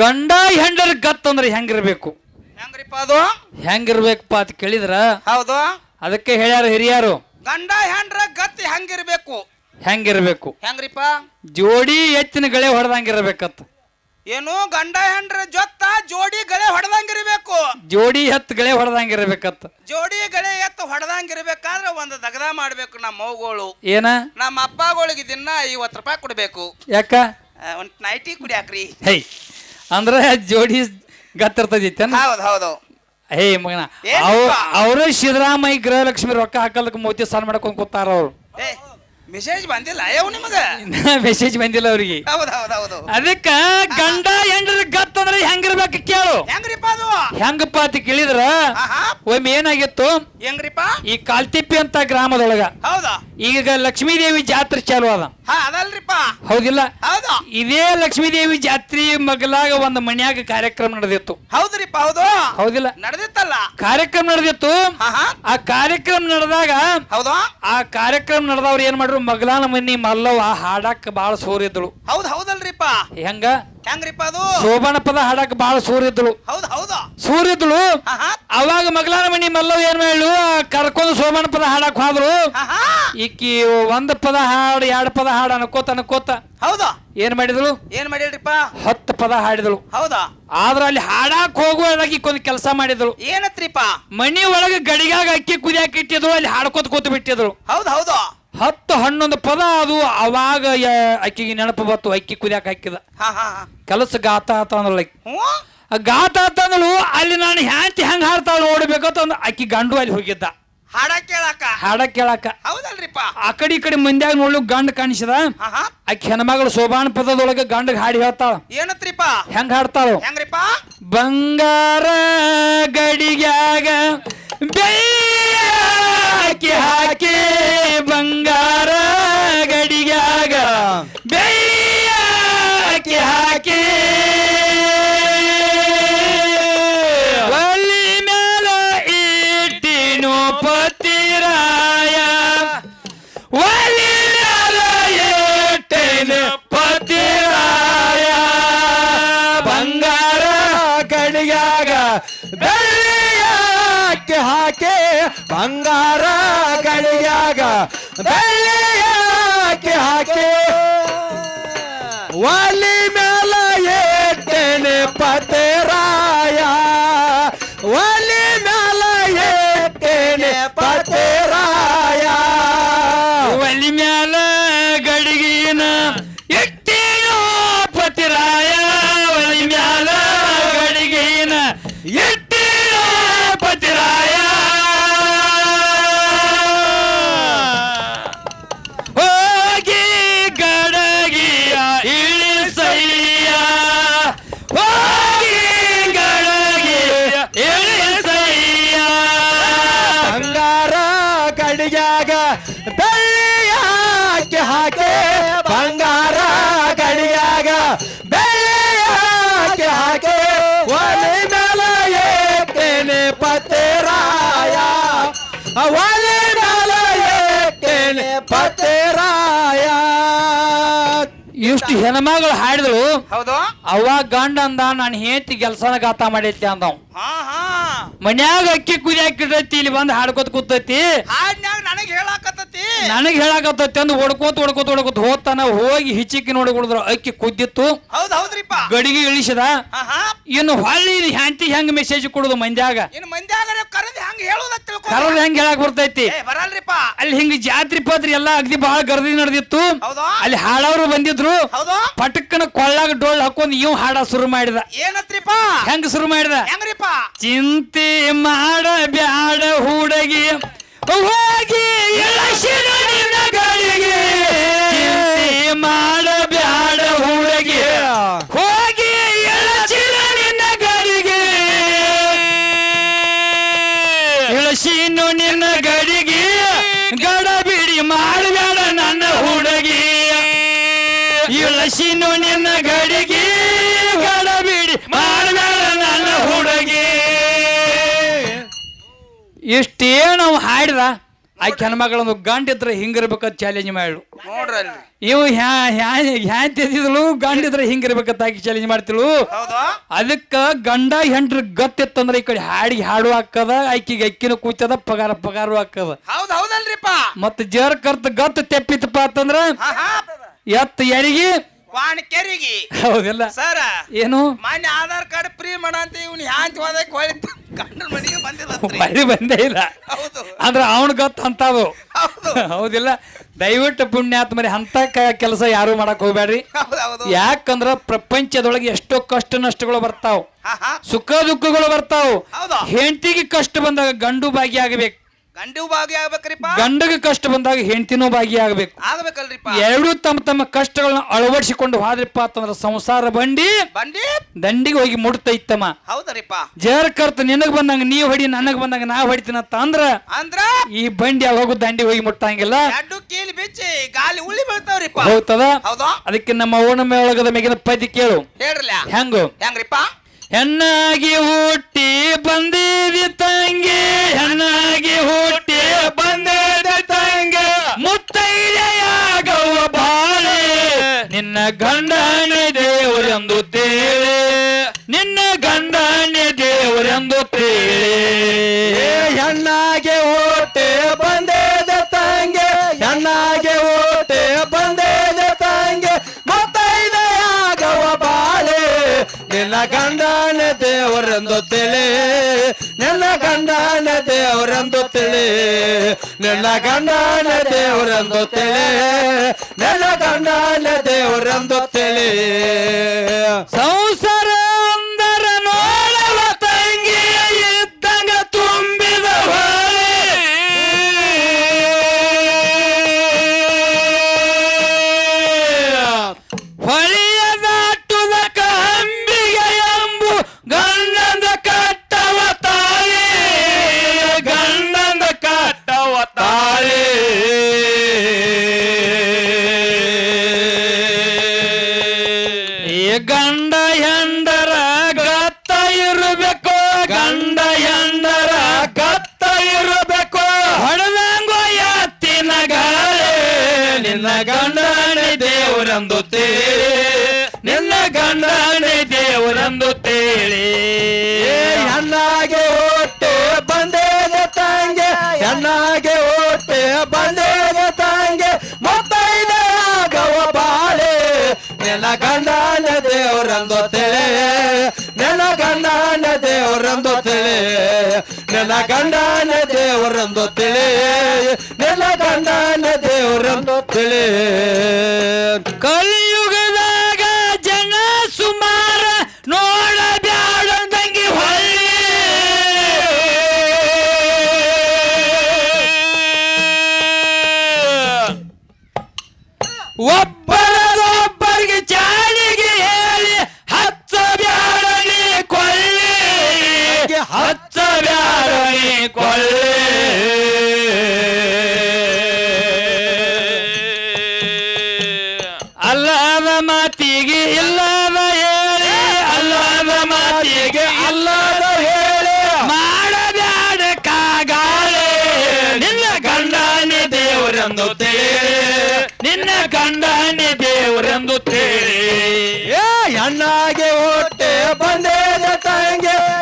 ಗಂಡ ಹೆಂಡರ ಗತ್ ಅಂದ್ರೆ ಹೆಂಗಿರ್ಬೇಕು? ಹೆಂಗ್ರಿಪ್ಪ ಅದು? ಹೆಂಗಿರ್ಬೇಕಪ್ಪ ಅಂತ ಕೇಳಿದ್ರ? ಹೌದು. ಅದಕ್ಕೆ ಹೇಳ್ಯಾರ ಹಿರಿಯರು. ಗಂಡ ಹೆಂಡ್ರ ಗತಿ ಹೆಂಗಿರ್ಬೇಕು? ಹೆಂಗಿರ್ಬೇಕು? ಹೆಂಗ್ರಿಪ್ಪ? ಜೋಡಿ ಎತ್ತಿನ ಗಳೆ ಹೊಡೆದಂಗಿರ್ಬೇಕತ್ತ ಏನು? ಗಂಡ ಹೆಂಡ್ರ ಜೊತ್ತ ಜೋಡಿ ಗಳೆ ಹೊಡೆದಂಗಿರ್ಬೇಕು. ಜೋಡಿ ಎತ್ತು ಗಳೆ ಹೊಡೆದಂಗಿರ್ಬೇಕತ್ತ ಜೋಡಿ ಗಳೆ ಎತ್ತು ಹೊಡೆದಂಗಿರ್ಬೇಕಾದ್ರೆ ಒಂದು ದಗದ ಮಾಡ್ಬೇಕು ನಮ್ಮ ಮೌಗಳು ಏನ? ನಮ್ಮ ಅಪ್ಪಗಳಿಗೆ ದಿನ ಐವತ್ತು ರೂಪಾಯಿ ಕೊಡ್ಬೇಕು. ಯಾಕ? ಒಂದು ನೈಟಿ ಕುಡಿಯಾಕ್ರಿ. ಹೇ ಅಂದ್ರೆ ಜೋಡಿ ಗತ್ತಿರ್ತೈತಿ ಹೌದು ಹೌದು. ಹೇ ಮಗನ ಏನಪ್ಪ? ಅವ್ ಅವ್ರ ಸಿದ್ದರಾಮಯ್ಯ ಗೃಹಲಕ್ಷ್ಮಿ ರೊಕ್ಕ ಹಾಕಲಕ್ಕೆ ಮೋತಿ ಸ್ನಾನ ಮಾಡ್ಕೊಂಡ್ ಕೂತಾರ ಅವ್ರು. ಏ ಮೆಸೇಜ್ ಬಂದಿಲ್ಲ. ಅಯ್ಯವ್ ನಿಮಗೆ? ಮೆಸೇಜ್ ಬಂದಿಲ್ಲ ಅವ್ರಿಗೆ. ಹೌದು ಹೌದು ಹೌದು. ಅದಕ್ಕ ಗಂಡ ಹೆಂಡ್ರ ಗತ್ ಅಂದ್ರೆ ಹೆಂಗಿರ್ಬೇಕು ಕೇಳು. ಹೆಂಗ್ರಿಪ್ಪ ಅದು? ಹೆಂಗಪ್ಪ ಅಂತ ಕೇಳಿದ್ರ? ಆಹಾ. ಒಮ್ಮೆ ಏನಾಗಿತ್ತು? ಹೆಂಗ್ರಿಪ್ಪ? ಈ ಕಾಲ್ತಿಪ್ಪಿ ಅಂತ ಗ್ರಾಮದೊಳಗ. ಹೌದಾ. ಈಗ ಲಕ್ಷ್ಮೀದೇವಿ ಜಾತ್ರೆ ಚಾಲು ಅದ. ಹಾ ಅದಲ್ರಿಪ್ಪ. ಹೌದಿಲ್ಲ? ಹೌದು. ಇದೇ ಲಕ್ಷ್ಮೀದೇವಿ ಜಾತ್ರೆ ಮಗಲಾಗ ಒಂದು ಮನ್ಯಾಗ ಕಾರ್ಯಕ್ರಮ ನಡೆದಿತ್ತು. ಹೌದ್ರಿಪ್ಪ ಹೌದು. ಹೌದಿಲ್ಲ? ನಡೆದಿತ್ತಲ್ಲ? ಕಾರ್ಯಕ್ರಮ ನಡೆದಿತ್ತು. ಹಾ ಹಾ ಆ ಕಾರ್ಯಕ್ರಮ ನಡೆದಾಗ ಹೌದಾ. ಆ ಕಾರ್ಯಕ್ರಮ ನಡೆದವ್ರು ಏನ್ ಮಾಡ್ರು? ಮಗಲಾನ ಮನಿ ಮಲ್ಲವ್ವ ಹಾಡಕ್ ಬಾಳ ಸೋರಿದ್ದಳು ಹೌದು ಹೌದಲ್ರಿಪ್ಪ. ಹೆಂಗ? ಹೆಂಗ್ರಿಪ್ಪ ಅದು? ಶೋಭಾನ ಪದ ಹಾಡಕ್ ಬಾಳ ಸೂರಿದ್ದಳು ಹೌದ್ ಹೌದು. ಸೂರಿದ್ದಳು ಅವಾಗ ಮಗಲಾನ ಮನಿ ಮಲ್ಲವ್ ಏನ್ ಮಾಡ್ಲು ಕರ್ಕೊಂಡು ಶೋಭಾನ ಪದ ಹಾಡಕ್ ಹಾದ್ರು. ಈಕಿ ಒಂದ್ ಪದ ಹಾಡು ಎರಡ್ ಪದ ಹಾಡು ಅನ್ಕೋತ ಅನ್ಕೋತ ಹೌದು. ಏನ್ ಮಾಡಿದಳು? ಏನ್ ಮಾಡಿಲ್ರಿಪ್ಪ ಹತ್ತು ಪದ ಹಾಡಿದಳು. ಹೌದಾ? ಆದ್ರ ಅಲ್ಲಿ ಹಾಡಕ್ ಹೋಗುವಾಗ ಈಕೊಂದು ಕೆಲಸ ಮಾಡಿದಳು. ಏನತ್ರಿಪ್ಪ? ಮನಿ ಒಳಗ ಗಡಿಗಾಗ ಅಕ್ಕಿ ಕುದಿಯಾಕ ಇಟ್ಟಿದ್ರು ಅಲ್ಲಿ ಹಾಡ್ಕೋತ ಕೂತ್ ಬಿಟ್ಟಿದ್ರು ಹೌದು ಹೌದು. ಹತ್ತು ಹನ್ನೊಂದು ಪದ ಅದು ಅವಾಗ ಅಕ್ಕಿಗೆ ನೆನಪು ಬತ್ತು ಅಕ್ಕಿ ಕುದಿಯಾಕ ಹಾಕಿದ. ಹಾ ಹಾ ಹಾ. ಕೆಲಸ ಗಾತ ಆತ ಅಂದ್ರೆ ಆ ಗಾತ ಆತಂದಳು ಅಲ್ಲಿ ನಾನು ಹ್ಯಾಂತಿ ಹೆಂಗ್ ಹಾಡ್ತಾಳು ನೋಡ್ಬೇಕಂತ ಅಂತ ಅಕ್ಕಿ ಗಂಡು ಅಲ್ಲಿ ಹೋಗಿದ್ದ. ಹಾಡ ಕೇಳಾಕ. ಹಾಡ ಕೇಳಾಕ. ಹೌದಲ್ರಿಪ್ಪ. ಆ ಕಡೆ ಈ ಕಡೆ ಮಂದ್ಯಾಗ ನೋಡ್ಲು ಗಂಡ ಕಾಣಿಸದ. ಆಹಾ. ಆಕಿ ಹೆಣ್ಮಗಳು ಶೋಭಾನ ಪದದೊಳಗ ಗಂಡಗ್ ಹಾಡಿ ಹೇಳ್ತಾಳ. ಏನತ್ರಿಪ್ಪ? ಹೆಂಗ್ ಹಾಡ್ತಾಳು? ಹೆಂಗ್ರಿಪ್ಪ? ಬಂಗಾರ ಗಡಿಗ್ಯಾಗ ಬೆಯ್ಯಾಕಿ ಹಾಕಿ ಬಂಗಾರ ಗಡಿಗ್ಯಾಗ ಬೆಯ್ಯಾಕಿ ಗಡಿಯಾಗ ಬೆಳ್ಳಿಯಾಕೆ ಹಾಕಿ? ಬೆಳ್ಳಿಯಾಕೆ ಹಾಕೆ ಬಂಗಾರ ಗಡಿಯಾಗ ಬೆಳ್ಳಿಯಾಕೆ ಹಾಕೆ ಒಲೆ ಮೇಲೆ ಏಕೆನೆ ಪತೆರಾಯ ಒಲಿ ಮೇಲೆ ಏಕೆನೆ ಪತೆರಾಯ ಇಷ್ಟು ಹೆಣ್ಮಗಳು ಹಾಡಿದ್ರು ಹೌದು. ಅವಾಗ ಗಂಡ ಅಂದ ನಾನು ಹೆಂಡತಿ ಕೆಲ್ಸನ ಗಾತ ಮಾಡೈತಿ ಅಂದವ್ ಹಾ ಹಾ. ಮನ್ಯಾಗ ಅಕ್ಕಿ ಕುದಿಯಾಕಿಟ್ಟೈತಿ ಇಲ್ಲಿ ಬಂದು ಹಾಡ್ಕೋತ ಕೂತೈತಿ. ಹಾಡ್ನ್ಯಾಗ ನನಗೆ ಹೇಳಾಕತ್ತತಿ ನನಗೆ ಹೇಳಾಕತ್ತೈತಿ ಅಂದ್ ಹೊಡ್ಕೋತ ಹೊಡ್ಕೋತ ಹೊಡ್ಕೋತ ಹೋಗ್ತಾನ ಹೋಗಿ ಹಿಚಿಕ್ಕಿ ನೋಡಿಕೊಡಿದ್ರು ಅಕ್ಕಿ ಕುದ್ದಿತ್ತು. ಹೌದು ಹೌದ್ರಿಪ್ಪ. ಗಡಿಗೆ ಇಳಿಸಿದ. ಹಾ ಹಾ ಇನ್ನು ಹೊಳ್ಳಿ ಹ್ಯಾಂತಿ ಹೆಂಗ್ ಮೆಸೇಜ್ ಕೊಡುದು ಮಂದ್ಯಾಗ? ಮಂದ್ಯಾಗರೆ ಕರೆದು ಹೆಂಗ್ ಹೇಳೋದ ತಿಳ್ಕೊ. ಕರದ ಹೆಂಗ್ ಹೇಳಕ್ ಬರ್ತೈತಿ? ಏ ಬರಲ್ರಿಪ್ಪ. ಅಲ್ಲಿ ಹಿಂಗ್ ಜಾತ್ರಿ ಪಾತ್ರಿ ಎಲ್ಲಾ ಅಗ್ದಿ ಬಹಳ ಗರ್ದಿ ನಡೆದಿತ್ತು. ಹೌದು? ಅಲ್ಲಿ ಹಾಡವ್ರು ಬಂದಿದ್ರು. ಹೌದು? ಪಟಕ್ಕನ ಕೊಳ್ಳಾಗ ಡೋಳ್ ಹಾಕೊಂಡ್ ಇವ್ ಹಾಡ ಶುರು ಮಾಡಿದ. ಏನತ್ರಿಪ್ಪ? ಹೆಂಗ್ ಶುರು ಮಾಡಿದ? ಹೆಂಗ್ರಿಪ್ಪ? ಚಿಂತೆ ಮಾಡ ಬ್ಯಾಡ ಹುಡುಗಿ. ಹೋಗಿ ಇಳಿಸಿದ ಹುಡುಗಿ ನಾವು ಹಾಡಿದ ಆಕೆ ಹೆಣ್ಮಗಳೊಂದು ಗಂಡಿದ್ರೆ ಹಿಂಗಿರ್ಬೇಕಂತ ಚಾಲೆಂಜ್ ಮಾಡ್ಲು. ಇವು ಹ್ಯಾ ಹ್ಯಾಂತ ಎದ್ದಿದ್ಲು ಗಂಡ ಇದ್ರೆ ಹಿಂಗಿರ್ಬೇಕಂತ ಆಕೆ ಚಾಲೆಂಜ್ ಮಾಡ್ತಿಳು ಅದಕ್ಕೆ ಗಂಡ ಹೆಂಡ್ರ ಗತ್ತಿತ್ತಂದ್ರೆ ಈ ಕಡೆ ಹಾಡಿಗೆ ಹಾಡು ಹಾಕದ ಆಕಿಗೆ ಅಕ್ಕಿನ ಕೂತದ ಪಗಾರ ಪಗಾರು ಹಾಕದ. ಹೌದ್ ಹೌದಲ್ರಿಪ್ಪ. ಮತ್ತ ಜರ್ ಕರ್ತ ಗತ್ ತೆಪ್ಪಿತ್ತಪ್ಪ ಅಂತಂದ್ರ ಎತ್ತ ಯಾರಿಗೆ ವಾಣ ಕೆರಿಗೆ ಹೌದಿಲ್ಲ? ಸರ ಏನು? ಮಾನ್ಯ ಆಧಾರ್ ಕಾರ್ಡ್ ಫ್ರೀ ಮಾಡ ಅಂತ ಇವ್ನು ಹ್ಯಾಂಚ್ ಹೋದಕ್ಕೆ ಹೊಳಿ ಗಂಡನ ಮನೆಗೆ ಬಂದಿಲ್ಲ ಮಳಿ ಬಂದೇ ಇಲ್ಲ. ಹೌದು. ಅಂದ್ರೆ ಅವನ್ ಗೊತ್ತು ಅಂತಾವು. ಹೌದು. ಹೌದಿಲ್ಲ? ದಯವಿಟ್ಟು ಪುಣ್ಯಾತ್ಮರಿ ಅಂತ ಕೆಲಸ ಯಾರು ಮಾಡಕ್ ಹೋಗ್ಬೇಡ್ರಿ. ಯಾಕಂದ್ರ ಪ್ರಪಂಚದೊಳಗೆ ಎಷ್ಟೋ ಕಷ್ಟ ನಷ್ಟಗಳು ಬರ್ತಾವ. ಸುಖ ದುಃಖಗಳು ಬರ್ತಾವ. ಹೆಂಡತಿಗೆ ಕಷ್ಟ ಬಂದಾಗ ಗಂಡು ಭಾಗಿಯಾಗಬೇಕು ಗಂಡು ಭಾಗಿ ಆಗ್ಬೇಕ್ರಿಪ್ಪ ಗಂಡಗೆ ಕಷ್ಟ ಬಂದಾಗ ಹೆಂಡತಿನೂ ಭಾಗಿಯಾಗಬೇಕು. ಆಗ್ಬೇಕಲ್ರಿಪ್ಪ. ಎರಡೂ ತಮ್ಮ ತಮ್ಮ ಕಷ್ಟಗಳನ್ನ ಅಳವಡಿಸಿಕೊಂಡು ಹೋದ್ರಪ್ಪ ಅಂತಂದ್ರೆ ಸಂಸಾರ ಬಂಡಿ ಬಂಡಿ. ದಂಡಿಗೆ ಹೋಗಿ ಮುಡ್ತೈತಮ್ಮ ಹೌದರಿಪ್ಪ. ಜರ್ ಕರ್ತ ನಿನಗ್ ಬಂದಂಗ ನೀವ್ ಹೊಡಿ ನನಗ್ ಬಂದಂಗ ನಾ ಹೊಡಿತೀನಂತ ಅಂದ್ರ ಅಂದ್ರ ಈ ಬಂಡಿ ಯಾವಾಗೂ ದಂಡಿ ಹೋಗಿ ಮುಟ್ಟಂಗಿಲ್ಲ ಎರಡು ಕೀಲಿ ಬಿಚ್ಚಿ ಗಾಲಿ ಉಳಿ ಬೀಳ್ತಾವ್ರಿಪ್ಪ. ಹೋಗ್ತದ ಹೌದಾ. ಅದಕ್ಕೆ ನಮ್ಮ ಓಣ ಮೇಳಗದ ಮೇಗಿನ ಪದ್ಯ ಕೇಳು. ಹೇಳ್ರಲ್ಲ. ಹೆಂಗು? ಹೆಂಗ್ರಿಪ್ಪ? ಹೆಣ್ಣಾಗಿ ಹುಟ್ಟಿ ಬಂದಿದಿ ತಂಗಿ. ತೇಳೆ ಹೆಣ್ಣಾಗೆ ಓಟೆ ಬಂದೇದ ತಂಗೆ. ಹೆಣ್ಣಾಗೆ ಓಟೆ ಬಂದೇದ ತಂಗೆ. ಮತ್ತೈದೆಯಾಗವ ಬಾಳೆ. ನಿನ್ನ ಗಂಡನ ದೇವರೆಂದು ತಿಳಿ. ನಿನ್ನ ಗಂಡನ ದೇವರೆಂದು ತಿಳಿ. ನಿನ್ನ ಗಂಡನ ದೇವರೆಂದು ತಿಳಿ. ನಿನ್ನ ಗಂಡನ ದೇವರೆಂದು ತಿಳಿ. ಸಂಸಾರ ನೆಲ ಗಂಡನ ದೇವರಂದು ತಿಳಿ ನೆಲ ಗಂಡನ ದೇವರಂದು ತಿಳಿ ನೆಲ ಗಂಡನ ದೇವರಂದು ತಿಳಿ ನೆಲ ಗಂಡನ ದೇವರಂದು ತಿಳಿ ಕಲಿಯುಗದಾಗ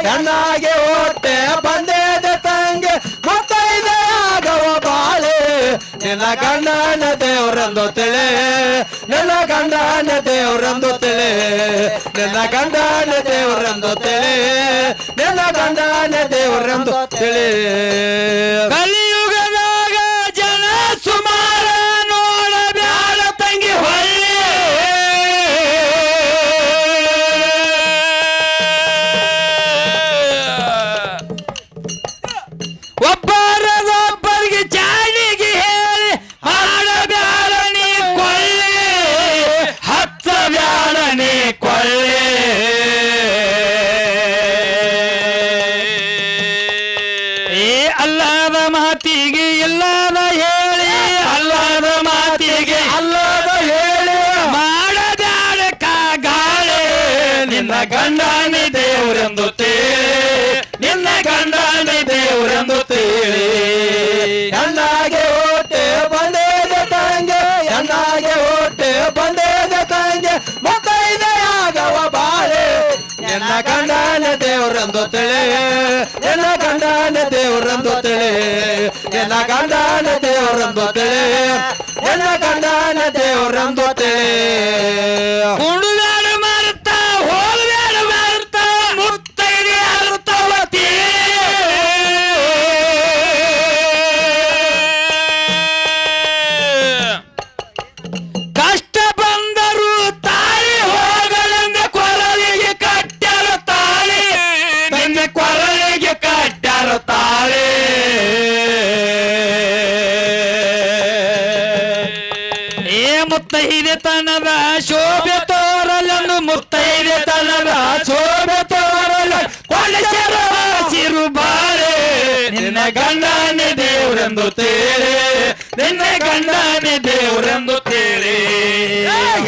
ತಂಗೆ ಹೊಟ್ಟೆ ಬಂದೇದ ತಂಗೆ, ಮತ್ತೈದೆ ಆಗವ ಬಾಳೆ. ನಿನ್ನ ಗಂಡನ ದೇವರಂದು ತಿಳಿ, ನಿನ್ನ ಗಂಡನ ದೇವರಂದು ತಿಳಿ. ನಿನ್ನ ಗಂಡನ ದೇವರಂದು ತಿಳಿ, ನಿನ್ನ ಗಂಡನ ದೇವರಂದು ತಿಳಿ. ನಿನ್ನ ಗಂಡನ ದೇವರೆಂದು ತಿಳಿ ನಿನ್ನ ಗಂಡನ ದೇವರೆಂದು ತಿಳಿ ನಿನ್ನ ಗಂಡನ ದೇವರೆಂದು ತಿಳಿ ನಿನ್ನ ಗಂಡನ ದೇವರೆಂದು ತಿಳಿ ಕುಣುದಾಡ ಮಾರುತ್ತ ಹೋಲ್ಬೇಡ ಮಾರುತ್ತ ಮುತ್ತೈದೆ ಅರ್ಥವತಿ ಕಷ್ಟ ಬಂದರು ತನದ ಶೋಭೆ ತೋರಲನು ಮುತ್ತೈದೆ ತನದ ಶೋಭೆ ತೋರಲ ಕೊಲೆಸರ ಹಸಿರು ಬಾರೆ. ನಿನ್ನ ಗಂಡನೆ ದೇವರೆಂದು ತೇರೆ. ನಿನ್ನ ಗಂಡನೆ ದೇವರೆಂದು ತೇರೆ.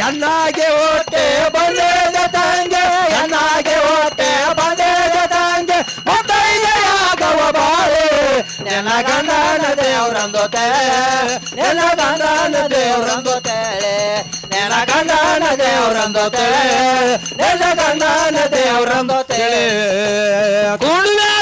ಎಲ್ಲಾಗೆ ಓಟೆ ಬಂದೇದ ತಂಗೆ ಎಲ್ಲಾಗೆ ಓಟೆ ಬಂದೇದ ತಂಗೆ ಮುತ್ತೈದೆಯಾಗವ ಬಾಳೆ. ನೆನ ಗಂಡನ ದೇವರಂದು ತೇಳೆ ನೆನ ಗಂಡನ ದೇವರಂದು ತೇಳೆ ನೆನ ಕಂಡಾನ ದೇವರಂದು ತಿಳಿ ನೆನ ಕಂಡಾನ ದೇವರಂದು ತಿಳಿ ಕುಣದಾಡ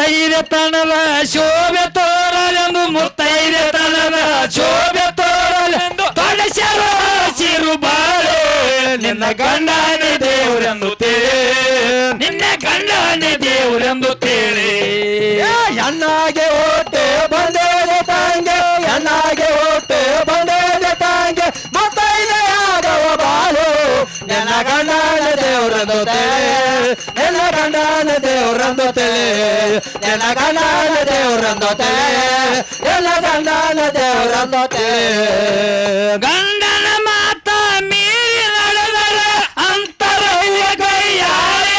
ಮುತ್ತೈದೆ ತನದ ಶೋಭೆ ತೋರಲೆಂದು, ಮುತ್ತೈದೆ ತನದ ಶೋಭೆ ತೋರಲೆಂದು ಕಳಶರ ಹಸಿರು ಬಾಳೆ ನಿನ್ನ ಗಂಡನೇ ದೇವರೆಂದು ತೇಳೆ. ನಿನ್ನ ಗಂಡನೇ ದೇವರೆಂದು ತೇಳೆ. ಎನ್ನಾಗೆ ಓಟೆ ಬಂದೇ ತಾಂಗೆ ಎನ್ನಾಗೆ ಹೊಟ್ಟೆ ಬಂದೇದೆ ತಂಗೆ, ಮುತ್ತೈದೆಯಾಗವ ಬಾಳು, ನಿನ್ನ ಗಂಡನ ದೇವರೆಂದು ತೇಳೆ. ಗಂಡನ ದೇವರಂದು ತೇಳೆ ಎಲ್ಲ ಗಂಡನ ದೇವರಂದು ಗಂಡನ ದೇವರಂದು ಗಂಡನ ಮಾತ ಮೀರಿ ನಡೆದರ ಅಂತರವ್ಯ ಕೈಯಾರೆ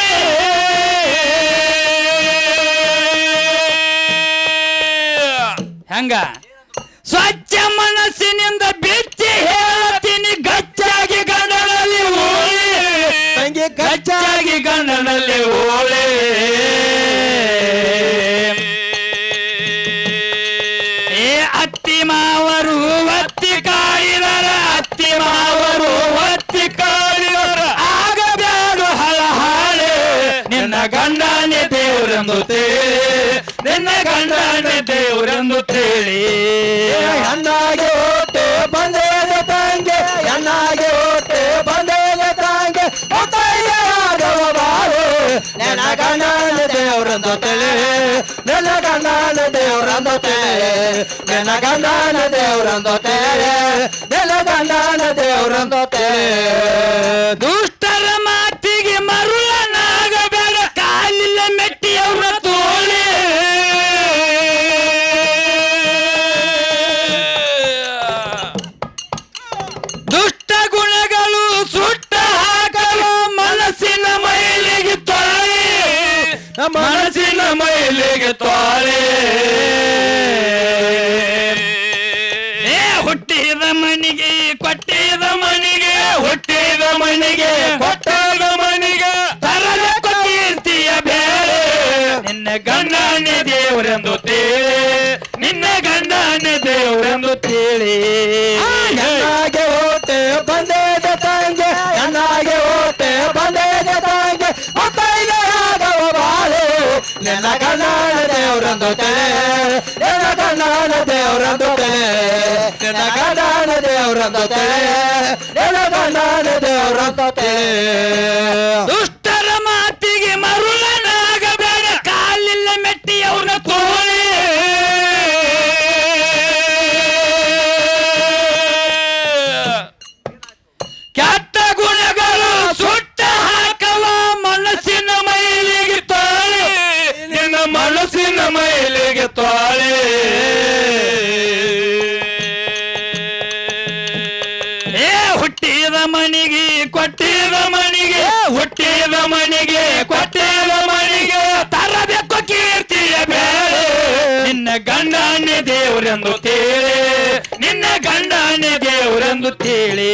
ಹೆಂಗ? ಸ್ವಚ್ಛ ಮನಸ್ಸಿನಿಂದ ಬಿಚ್ಚಿ ಹೇಳತೀನಿ ಗಚ್ಚಾಗಿ ಗಂಡನಲ್ಲಿ ತಂಗಿ ಗಚ್ಚಾಗಿ ಗಂಡನಲ್ಲಿ ನೆನ ಗಂಡನ ದೇವರಂದು ತೇಳೆ ನೆನ ಗಂಡನ ದೇವರಂದು ತೇಳೆ ನೆನ ಗಂಡನ ದೇವರಂದು ದುಷ್ಟರ ಮನಸ್ಸಿನ ಮೈಲಿಗೆ ತೋರೆ ಏ ಹುಟ್ಟಿದ ಮನಿಗೆ ಕೊಟ್ಟಿದ ಮನಿಗೆ. ಹುಟ್ಟಿದ ಮನಿಗೆ ಕೊಟ್ಟಿದ ಮನಿಗೆ. ತರದ ಕೀರ್ತಿಯ ಬೇರೆ. ನಿನ್ನ ಗಂಡನ ದೇವರೆಂದು ತೇಳಿ. ನಿನ್ನ ಗಂಡನ ದೇವರೆಂದು ತೇಳಿ. ನೆನ ಗಂಡನ ದೇವರಂದು ತಲೆ ನೆನ ಗಂಡನ ದೇವರಂದು ತಲೆ ನೆನ ಗಂಡನ ದೇವರಂದು ತಲೆ ನೆನ ಗಂಡನ ದೇವರಂದು ತಲೆ ರಮಣಿಗೆ ಕೊಟ್ಟಿ ರಮಣಿಗೆ ಮನಿಗೆ ರಮಣಿಗೆ ಮನಿಗೆ ರಮಣಿಗೆ ತರಬೇಕು ಕೀರ್ತಿಯ ಬೇಳೆ ನಿನ್ನ ಗಂಡಾನೆ ದೇವರೆಂದು ತೇಳೆ ನಿನ್ನ ಗಂಡಾನೆ ದೇವರೆಂದು ತೇಳೆ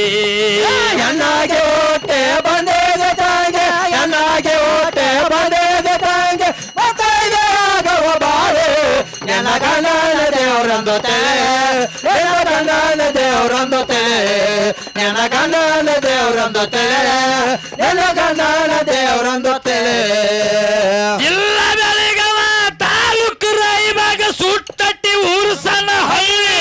ಎಲ್ಲಾಗೆ ಓಟೆ ಬಂದೇ ತಾಂಗೆ. ಎಲ್ಲಾಗೆ ಓಟೆ ಬಂದೇ ತಾಂಗೆ. ಬಾಳೆ. ನನ್ನ ಗಂಡಾನೆ ದೇವರೆಂದು ತೇಳೆ ದೇವರಂದು ತಲೆ ನನ್ನ ಗಂಡನ ದೇವರಂದು ತಲೆ ನನ್ನ ಗಂಡನ ದೇವರಂದು ತಲೆ ಇಲ್ಲ ಬೆಳಗವ ತಾಲೂಕು ರಾಯಬಾಗ ಸುಟ್ಟಟ್ಟಿ ಊರು ಸಣ್ಣ ಹಳ್ಳಿ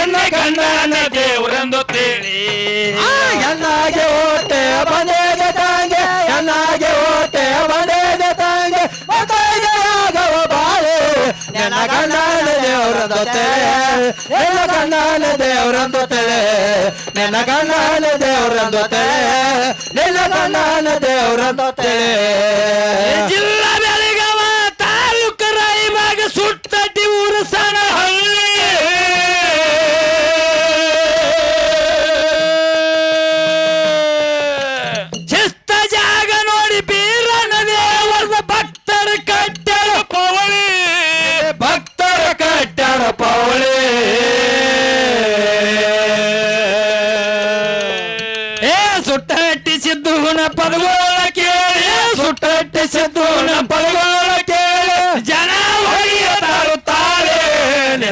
ನಿನ್ನ ಗಂಡನ ದೇವರೆಂದು ತೇಳಿ ಎನ್ನಾಗೆ ಓಟೆ ಬಂದೇದೆ ತಾಂಗೆ ಎನ್ನಾಗೆ ಓಟೆ ಬಂದೇದೆ ತಾಂಗೆ ಆಗವ ಬಾಳೆ. ನಿನ್ನ ಗಂಡನ ದೇವರಂದು ತಲೆ ನಿನ್ನ ಗಂಡನ ದೇವರಂದು ತಲೆ ನಿನ್ನ ದೇವರಂದು ದೇವರಂದು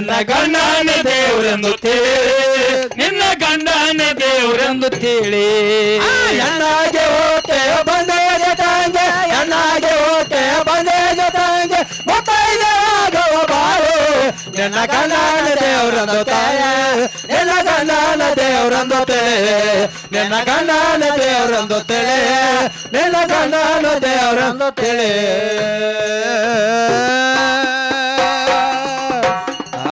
ನಿನ್ನ ಗಂಡನ ದೇವರೆಂದು ತಿಳಿ ನಿನ್ನ ಗಂಡನ ದೇವರೆಂದು ತಿಳಿ ಎನ್ನಾಗೆ ಓಕೆ, ಬಂದೆ ತಾಂಗೆ ಎನ್ನಾಗೆ ಓಕೆ, ಬಂದೆ ತಾಂಗೆ ಮತ್ತೈದೆ ಆಗವ ಬಾಳು. ನಿನ್ನ ಗಂಡನ ದೇವರಂದು ತಾಯ. ನಿನ್ನ ಗಂಡನ ದೇವರಂದು ತಿಳಿ ನಿನ್ನ ಗಂಡನ ದೇವರಂದು ತಿಳಿ ನಿನ್ನ ಗಂಡನ ದೇವರಂದು ತಲೆ.